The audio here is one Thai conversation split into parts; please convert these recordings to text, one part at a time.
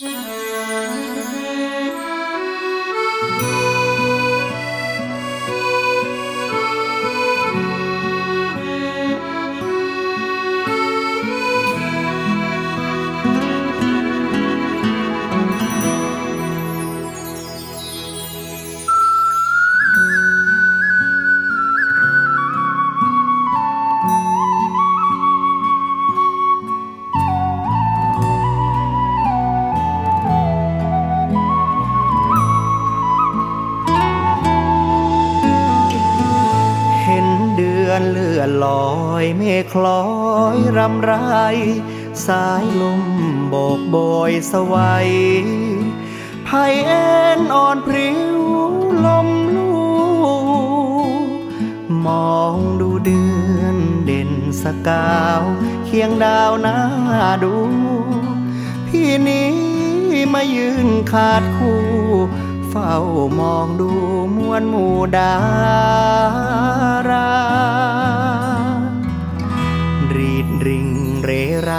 เอนลอยเมฆคล้อยรำไร สายลมโบกโบยสวัยไผ่เอ็นอ่อนพริ้วลมลูมองดูเดือนเด่นสกาว เคียงดาวหน้าดู พี่นี้มายืนขาดคู่เฝ้ามองดูมวลหมู่ดารา ริงเรไร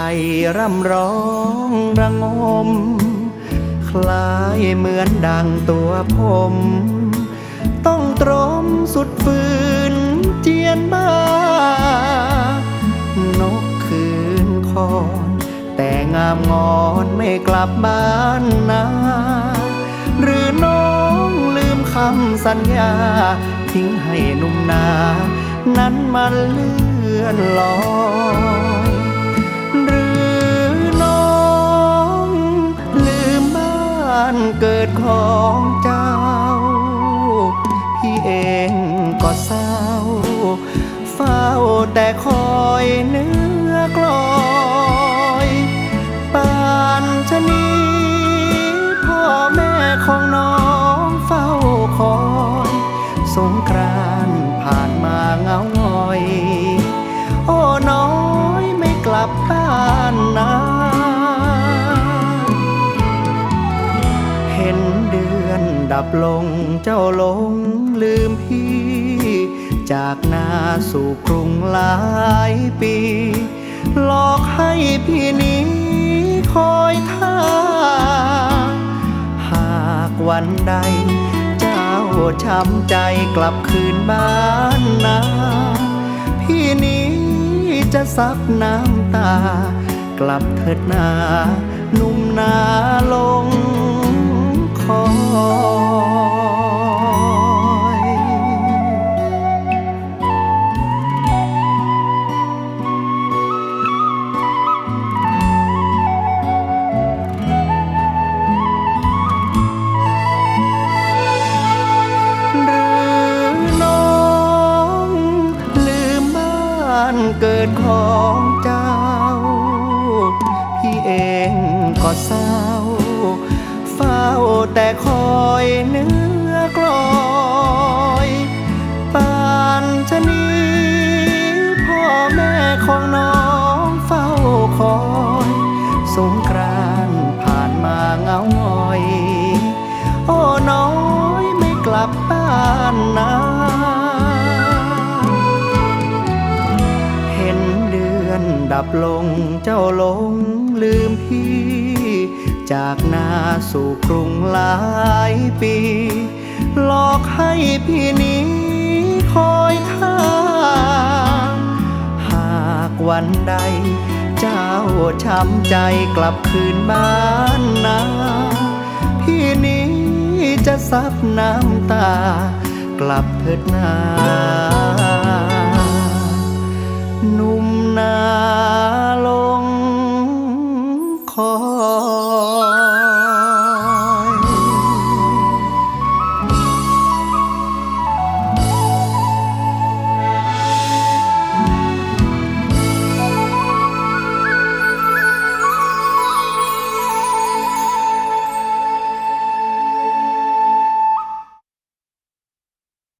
ร่ำร้องระงม คล้ายเหมือนดังตัวผม ต้องตรมสุดฝืนเจียนบ้านกคืนคอน แต่งามงอนไม่กลับบ้านนาหรือน้องลืมคำสัญญา ทิ้งให้หนุ่มนา นั้นมันเลื่อนลอย เองก็เศร้า เฝ้าแต่คอ ดับลงเจ้าลงลืมพี่ จากนาสู่กรุงหลายปี หลอกให้พี่นี้คอยท่า หากวันใด เจ้าช้ำใจกลับคืนบ้านนา พี่นี้จะซับน้ำตา กลับเถิดนาหนุ่มนาลงคอานเกิดของเจ้า พี่เองก็เศร้า เฝ้าแต่คอยเนื้อกลอยปานชะนีพ่อแม่ของน้องเฝ้าคอยสงกรานต์ผ่านมาเงาหงอย โอ้น้อยไม่กลับบ้านนา ดับลงเจ้าลงลืมพี่ จากนาสู่กรุงหลายปี หลอกให้พี่นี้คอยท่า หากวันใด เจ้าช้ำใจกลับคืนบ้านนา พี่นี้จะซับน้ำตา กลับเถิดนา